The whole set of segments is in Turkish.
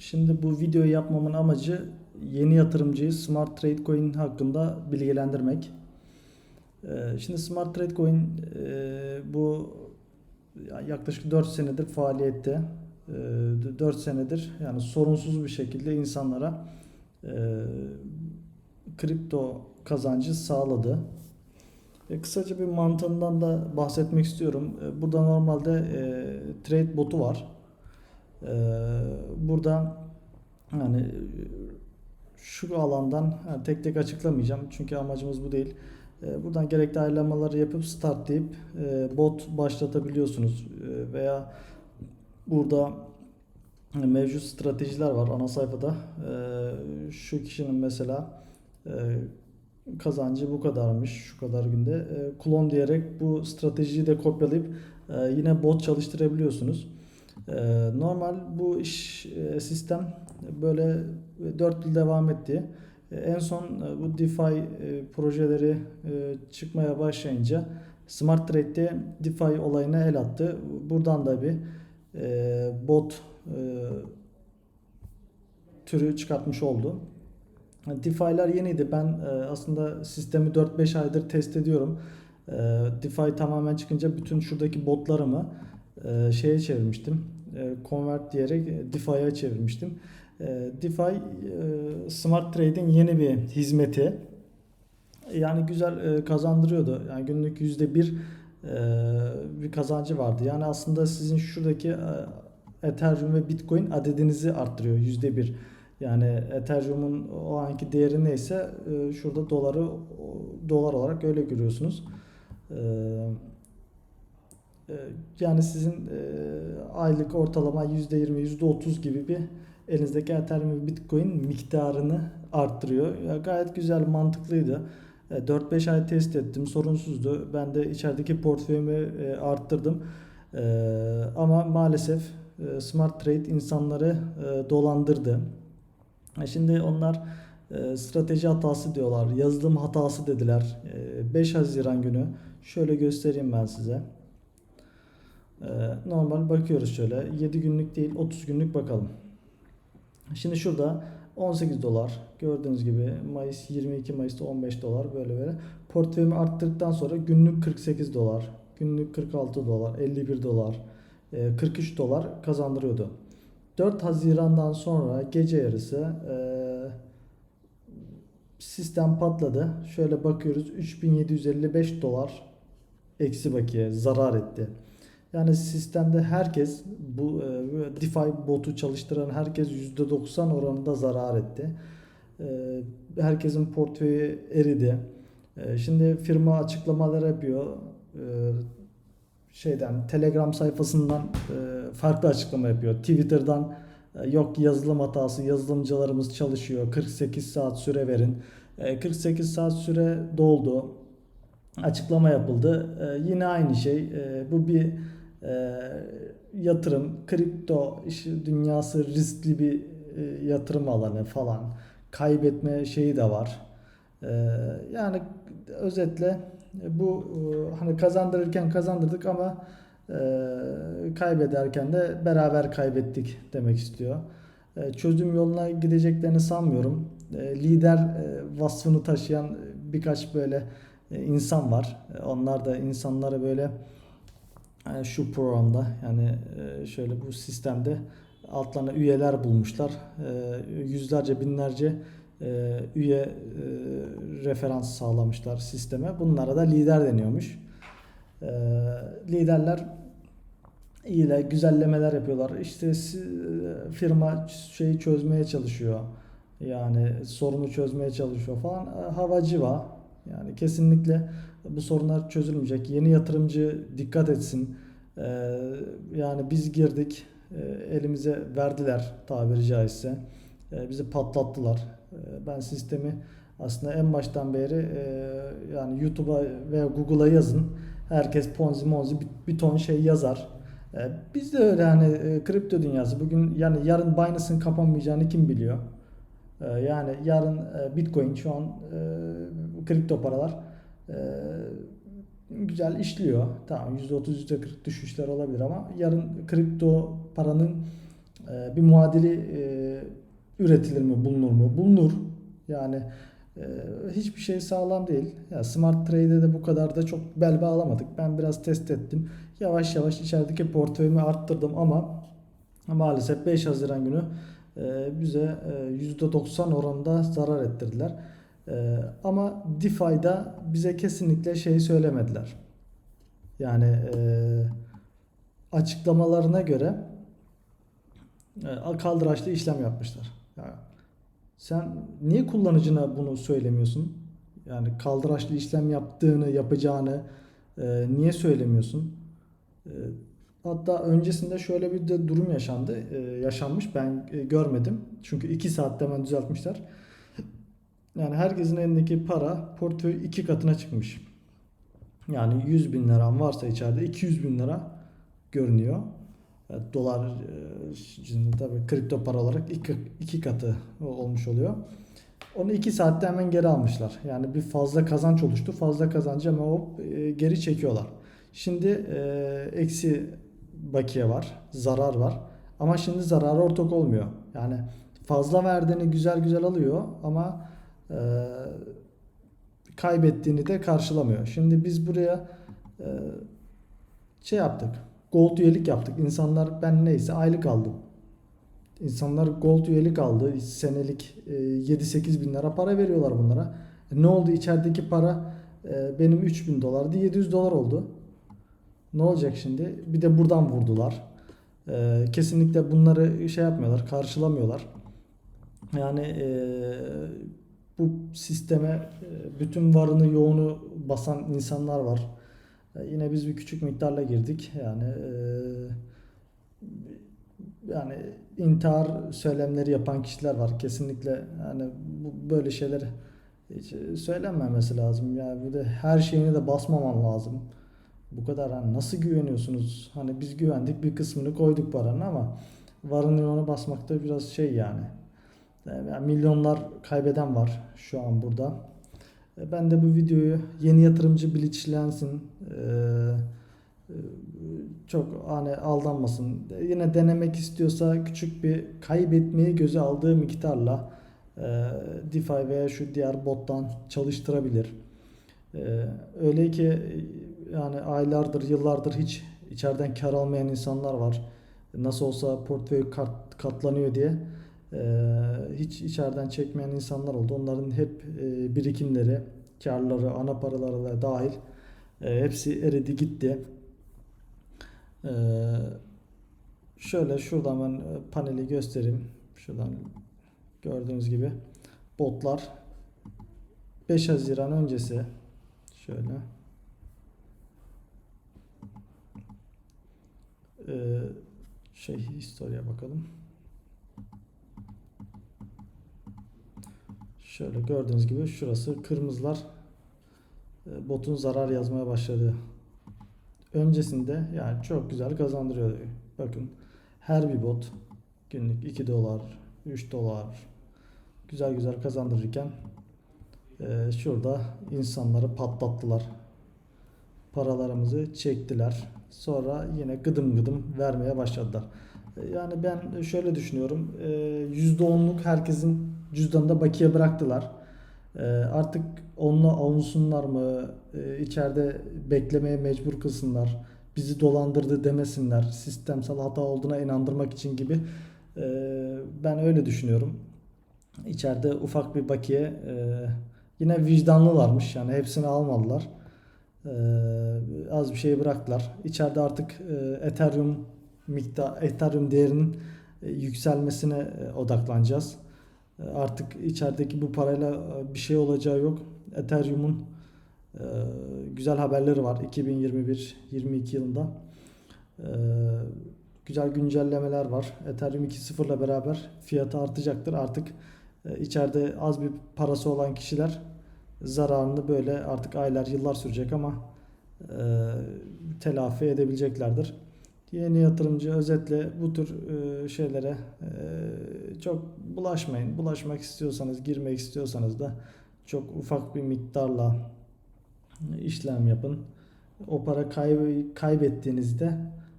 Şimdi bu videoyu yapmamın amacı yeni yatırımcıyı Smart Trade Coin hakkında bilgilendirmek. Ee, Şimdi Smart Trade Coin e, bu yaklaşık 4 senedir faaliyette. 4 senedir yani sorunsuz bir şekilde insanlara e, kripto kazancı sağladı. E, kısaca bir mantığından da bahsetmek istiyorum. E, burada normalde e, trade botu var. E, burada yani şu alandan yani tek tek açıklamayacağım çünkü amacımız bu değil. E, buradan gerekli ayarlamaları yapıp start deyip e, bot başlatabiliyorsunuz E, veya burada mevcut stratejiler var ana sayfada. Şu kişinin mesela e, kazancı bu kadarmış şu kadar günde. Klon diyerek bu stratejiyi de kopyalayıp e, yine bot çalıştırabiliyorsunuz. E, normal bu iş e, sistem böyle 4 yıl devam etti. E, en son e, bu DeFi e, projeleri çıkmaya başlayınca Smart Trade'de DeFi olayına el attı. Buradan da bir bot türü çıkartmış oldu. DeFi'ler yeniydi. Ben aslında sistemi 4-5 aydır test ediyorum. DeFi tamamen çıkınca bütün şuradaki botlarımı e, şeye çevirmiştim. E, convert diyerek DeFi'ye çevirmiştim. E, DeFi e, Smart Trade'in yeni bir hizmeti. Yani güzel e, kazandırıyordu. Yani günlük %1 e, bir kazancı vardı. Yani aslında sizin şuradaki e, Ethereum ve Bitcoin adedinizi arttırıyor %1. Yani Ethereum'un o anki değeri neyse e, şurada doları dolar olarak öyle görüyorsunuz. Yani sizin e, aylık ortalama %20, %30 gibi bir elinizdeki Ethereum Bitcoin miktarını arttırıyor. Gayet güzel, mantıklıydı. E, 4-5 ay test ettim, sorunsuzdu. Ben de içerideki portföyümü e, arttırdım. E, ama maalesef e, Smart Trade insanları e, dolandırdı. E, Şimdi onlar e, strateji hatası diyorlar, yazılım hatası dediler. E, 5 Haziran günü şöyle göstereyim ben size. E, Normal bakıyoruz şöyle 7 günlük değil 30 günlük bakalım. Şimdi şurada 18 dolar gördüğünüz gibi Mayıs 22 Mayıs'ta 15 dolar böyle böyle. Portföyümü arttırdıktan sonra günlük 48 dolar, günlük 46 dolar, 51 dolar, e, 43 dolar kazandırıyordu. 4 Haziran'dan sonra gece yarısı e, sistem patladı. Şöyle bakıyoruz 3755 dolar eksi bakiye zarar etti. Yani sistemde herkes bu e, DeFi botu çalıştıran herkes %90 oranında zarar etti. E, herkesin portföyü eridi. E, şimdi firma açıklamalar yapıyor. E, şeyden Telegram sayfasından e, farklı açıklama yapıyor. Twitter'dan e, yok yazılım hatası, yazılımcılarımız çalışıyor. 48 saat süre verin. E, 48 saat süre doldu. Açıklama yapıldı. E, yine aynı şey. E, bu bir e, yatırım, kripto işi dünyası riskli bir e, yatırım alanı falan. Kaybetme şeyi de var. E, yani özetle bu e, hani kazandırırken kazandırdık ama e, kaybederken de beraber kaybettik demek istiyor. E, çözüm yoluna gideceklerini sanmıyorum. E, lider e, vasfını taşıyan birkaç böyle e, insan var. E, onlar da insanları böyle e, şu programda yani e, şöyle bu sistemde altlarına üyeler bulmuşlar. E, yüzlerce binlerce e, üye e, referans sağlamışlar sisteme. Bunlara da lider deniyormuş. E, liderler de güzellemeler yapıyorlar. İşte firma şeyi çözmeye çalışıyor. Yani sorunu çözmeye çalışıyor falan. Havacıva. Yani kesinlikle bu sorunlar çözülmeyecek. Yeni yatırımcı dikkat etsin. E, yani biz girdik. e, elimize verdiler tabiri caizse. E, bizi patlattılar. E, Ben sistemi aslında en baştan beri e, yani YouTube'a veya Google'a yazın. Herkes Ponzi Monzi bir, ton şey yazar. Biz de öyle hani kripto dünyası. Bugün yani yarın Binance'ın kapanmayacağını kim biliyor? Yani yarın Bitcoin şu an kripto paralar güzel işliyor. Tamam %30 %40 düşüşler olabilir ama yarın kripto paranın e, bir muadili e, üretilir mi, bulunur mu? Bulunur. Yani e, hiçbir şey sağlam değil. Ya Smart Trade'de de bu kadar da çok bel bağlamadık. Ben biraz test ettim. Yavaş yavaş içerideki portföyümü arttırdım ama maalesef 5 Haziran günü e, bize e, %90 oranında zarar ettirdiler. E, ama DeFi'da bize kesinlikle şey söylemediler. Yani e, açıklamalarına göre e, kaldıraçlı işlem yapmışlar. Yani sen niye kullanıcına bunu söylemiyorsun? Yani kaldıraçlı işlem yaptığını, yapacağını e, niye söylemiyorsun? E, hatta öncesinde şöyle bir de durum yaşandı. E, yaşanmış ben e, görmedim. Çünkü 2 saatte hemen düzeltmişler. Yani herkesin elindeki para portföy iki katına çıkmış. Yani 100 bin liram varsa içeride 200 bin lira görünüyor. E, Dolar e, şimdi tabii kripto para olarak iki, iki katı olmuş oluyor. Onu 2 saatte hemen geri almışlar. Yani bir fazla kazanç oluştu. Fazla kazancı hemen hop e, geri çekiyorlar. Şimdi e, eksi bakiye var. Zarar var. Ama şimdi zarara ortak olmuyor. Yani fazla verdiğini güzel güzel alıyor ama e, kaybettiğini de karşılamıyor. Şimdi biz buraya e, şey yaptık. Gold üyelik yaptık. İnsanlar ben neyse aylık aldım. İnsanlar gold üyelik aldı. Senelik e, 7-8 bin lira para veriyorlar bunlara. E, ne oldu? İçerideki para e, benim 3 bin dolardı. 700 dolar oldu. Ne olacak şimdi? Bir de buradan vurdular. E, kesinlikle bunları şey yapmıyorlar. Karşılamıyorlar. Yani e, bu sisteme e, bütün varını yoğunu basan insanlar var. E, Yine biz bir küçük miktarla girdik. Yani e, yani intihar söylemleri yapan kişiler var. Kesinlikle yani bu böyle şeyler hiç söylenmemesi lazım. Yani bir de her şeyini de basmaman lazım. Bu kadar hani nasıl güveniyorsunuz? Hani biz güvendik bir kısmını koyduk paranın ama varını yoğunu basmakta biraz şey yani. Yani milyonlar kaybeden var şu an burada. E, Ben de bu videoyu yeni yatırımcı bilinçlensin. E, çok hani aldanmasın. Yine denemek istiyorsa küçük bir kaybetmeyi göze aldığı miktarla e, DeFi veya şu diğer bottan çalıştırabilir. Öyle ki yani aylardır, yıllardır hiç içeriden kar almayan insanlar var. Nasıl olsa portföy kat, katlanıyor diye e, hiç içeriden çekmeyen insanlar oldu. Onların hep e, birikimleri, karları, ana paraları da dahil e, hepsi eridi gitti. E, şöyle şuradan ben e, paneli göstereyim. Şuradan gördüğünüz gibi botlar 5 Haziran öncesi şöyle e, şey historiye bakalım. Şöyle gördüğünüz gibi şurası kırmızılar e, botun zarar yazmaya başladı. Öncesinde yani çok güzel kazandırıyor. Bakın her bir bot günlük 2 dolar, 3 dolar güzel güzel kazandırırken e, şurada insanları patlattılar. Paralarımızı çektiler. Sonra yine gıdım gıdım vermeye başladılar. E, Yani ben şöyle düşünüyorum. e, %10'luk herkesin cüzdanında bakiye bıraktılar. E, Artık onunla avunsunlar mı? E, içeride beklemeye mecbur kılsınlar. Bizi dolandırdı demesinler. Sistemsel hata olduğuna inandırmak için gibi. E, Ben öyle düşünüyorum. İçeride ufak bir bakiye e, yine vicdanlılarmış. Yani hepsini almadılar. Az bir şey bıraktılar. İçeride artık e, Ethereum miktar Ethereum değerinin e, yükselmesine odaklanacağız. Artık içerideki bu parayla e, bir şey olacağı yok. Ethereum'un e, güzel haberleri var 2021-22 yılında. E, Güzel güncellemeler var. Ethereum 2.0 ile beraber fiyatı artacaktır. Artık içeride az bir parası olan kişiler zararını böyle artık aylar yıllar sürecek ama telafi edebileceklerdir. Yeni yatırımcı özetle bu tür şeylere çok bulaşmayın. Bulaşmak istiyorsanız, girmek istiyorsanız da çok ufak bir miktarla işlem yapın. O para kayb- kaybettiğinizde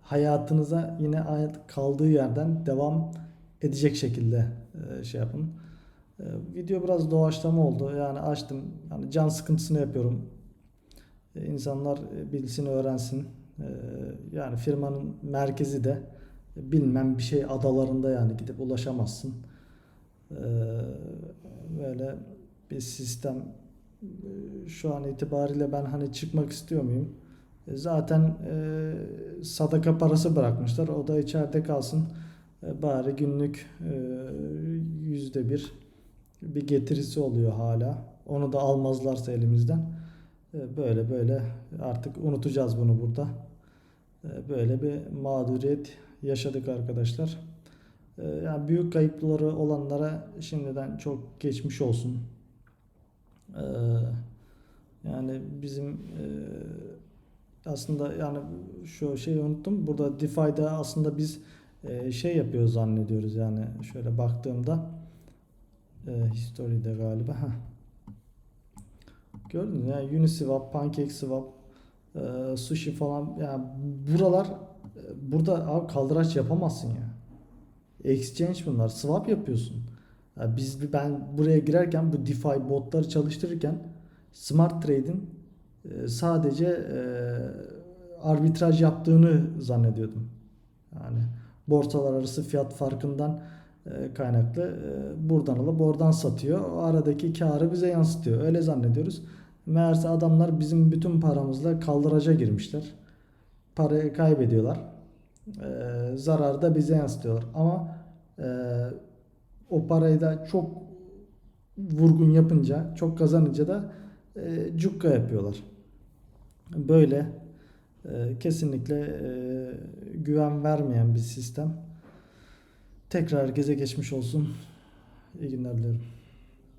hayatınıza yine kaldığı yerden devam edecek şekilde e, şey yapın. E, video biraz doğaçlama oldu. Yani açtım. Yani can sıkıntısını yapıyorum. E, insanlar bilsin, öğrensin. Yani firmanın merkezi de bilmem bir şey adalarında yani gidip ulaşamazsın. E, böyle bir sistem e, şu an itibariyle ben hani çıkmak istiyor muyum? E, Zaten e, sadaka parası bırakmışlar. O da içeride kalsın. E, bari günlük e, yüzde bir bir getirisi oluyor hala. Onu da almazlarsa elimizden. E, böyle böyle artık unutacağız bunu burada. E, böyle bir mağduriyet yaşadık arkadaşlar. E, yani büyük kayıpları olanlara şimdiden çok geçmiş olsun. E, yani bizim e, aslında yani şu şeyi unuttum. Burada DeFi'de aslında biz e, şey yapıyoruz zannediyoruz yani şöyle baktığımda e, history'de galiba. Heh. Gördün mü? Yani Uniswap, PancakeSwap, Sushi falan yani buralar burada abi kaldıraç yapamazsın ya. Exchange bunlar. Swap yapıyorsun. Ya biz ben buraya girerken bu DeFi botları çalıştırırken Smart Trade'in e, sadece e, arbitraj yaptığını zannediyordum. Yani borsalar arası fiyat farkından e, kaynaklı e, buradan alıp oradan satıyor. O aradaki karı bize yansıtıyor. Öyle zannediyoruz. Meğerse adamlar bizim bütün paramızla kaldıraca girmişler. Parayı kaybediyorlar. E, zararı da bize yansıtıyorlar. Ama e, o parayı da çok vurgun yapınca, çok kazanınca da e, cukka yapıyorlar. Böyle e, kesinlikle e, güven vermeyen bir sistem. Tekrar herkese geçmiş olsun. İyi günler dilerim.